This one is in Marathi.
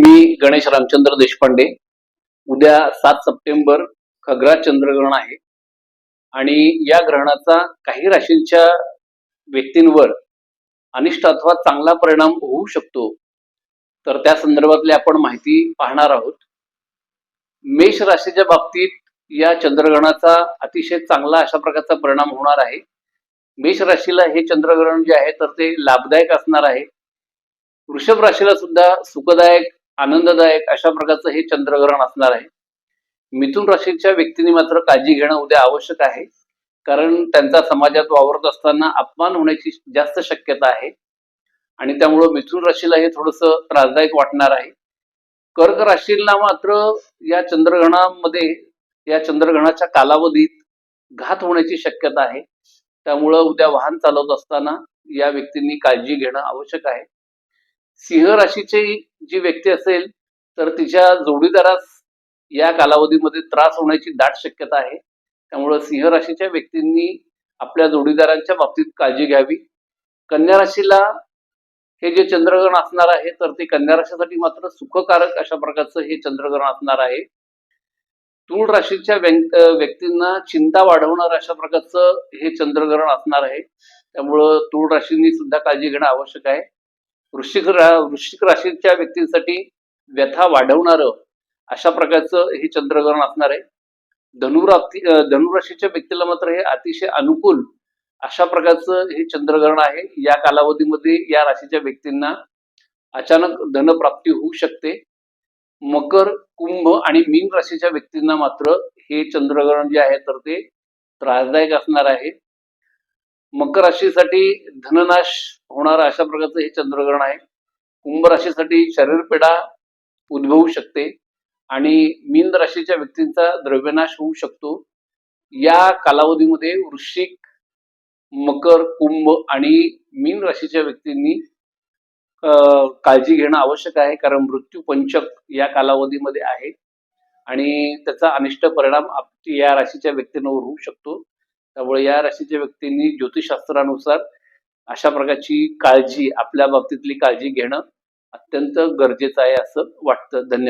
मी गणेश रामचंद्र देशपांडे. उद्या सात सप्टेंबर खग्रा चंद्रग्रहण आहे. आणि या ग्रहणाचा काही राशींच्या व्यक्तींवर अनिष्ट अथवा चांगला परिणाम होऊ शकतो. तर त्या संदर्भातली आपण माहिती पाहणार आहोत. मेष राशीच्या बाबतीत या चंद्रग्रहणाचा अतिशय चांगला अशा प्रकारचा परिणाम होणार आहे. मेष राशीला हे चंद्रग्रहण जे आहे तर ते लाभदायक असणार आहे. वृषभ राशीला सुद्धा सुखदायक आनंददायक अशा प्रकारचं हे चंद्रग्रहण असणार आहे. मिथुन राशीच्या व्यक्तींनी मात्र काळजी घेणं उद्या आवश्यक आहे. कारण त्यांचा समाजात वावरत असताना अपमान होण्याची जास्त शक्यता आहे. आणि त्यामुळं मिथुन राशीला हे थोडस त्रासदायक वाटणार आहे. कर्क राशीला मात्र या चंद्रग्रहणामध्ये या चंद्रग्रहणाच्या कालावधीत घात होण्याची शक्यता आहे. त्यामुळं उद्या वाहन चालवत असताना या व्यक्तींनी काळजी घेणं आवश्यक आहे. सिंह राशीची जी व्यक्ती असेल तर तिच्या जोडीदारास या कालावधीमध्ये त्रास होण्याची दाट शक्यता आहे. त्यामुळं सिंह राशीच्या व्यक्तींनी आपल्या जोडीदारांच्या बाबतीत काळजी घ्यावी. कन्या राशीला हे जे चंद्रग्रहण असणार आहे तर ते कन्या राशीसाठी मात्र सुखकारक अशा प्रकारचं हे चंद्रग्रहण असणार आहे. तूळ राशीच्या व्यं- व्यक्तींना चिंता वाढवणार अशा प्रकारचं हे चंद्रग्रहण असणार आहे. त्यामुळं तूळ राशींनी सुद्धा काळजी घेणं आवश्यक आहे. वृश्चिक रा वृश्चिक राशीच्या व्यक्तींसाठी व्यथा वाढवणारं अशा प्रकारचं हे चंद्रग्रहण असणार आहे. धनुराती धनुराशीच्या व्यक्तीला मात्र हे अतिशय अनुकूल अशा प्रकारचं हे चंद्रग्रहण आहे. या कालावधीमध्ये या राशीच्या व्यक्तींना अचानक धनप्राप्ती होऊ शकते. मकर कुंभ आणि मीन राशीच्या व्यक्तींना मात्र हे चंद्रग्रहण जे आहे तर ते त्रासदायक असणार आहे. मकर राशीसाठी धननाश होणारं अशा प्रकारचं हे चंद्रग्रहण आहे. कुंभ राशीसाठी शरीरपेढा उद्भवू शकते आणि मीन राशीच्या व्यक्तींचा द्रव्यनाश होऊ शकतो. या कालावधीमध्ये वृश्चिक मकर कुंभ आणि मीन राशीच्या व्यक्तींनी काळजी घेणं आवश्यक आहे कारण मृत्यू पंचक या कालावधीमध्ये आहे आणि त्याचा अनिष्ट परिणाम आप- या राशीच्या व्यक्तींवर होऊ शकतो. त्यामुळे या राशीच्या व्यक्तींनी ज्योतिषशास्त्रानुसार अशा प्रकारची काळजी आपल्या बाबतीतली काळजी घेणं अत्यंत गरजेचं आहे असं वाटतं. धन्यवाद.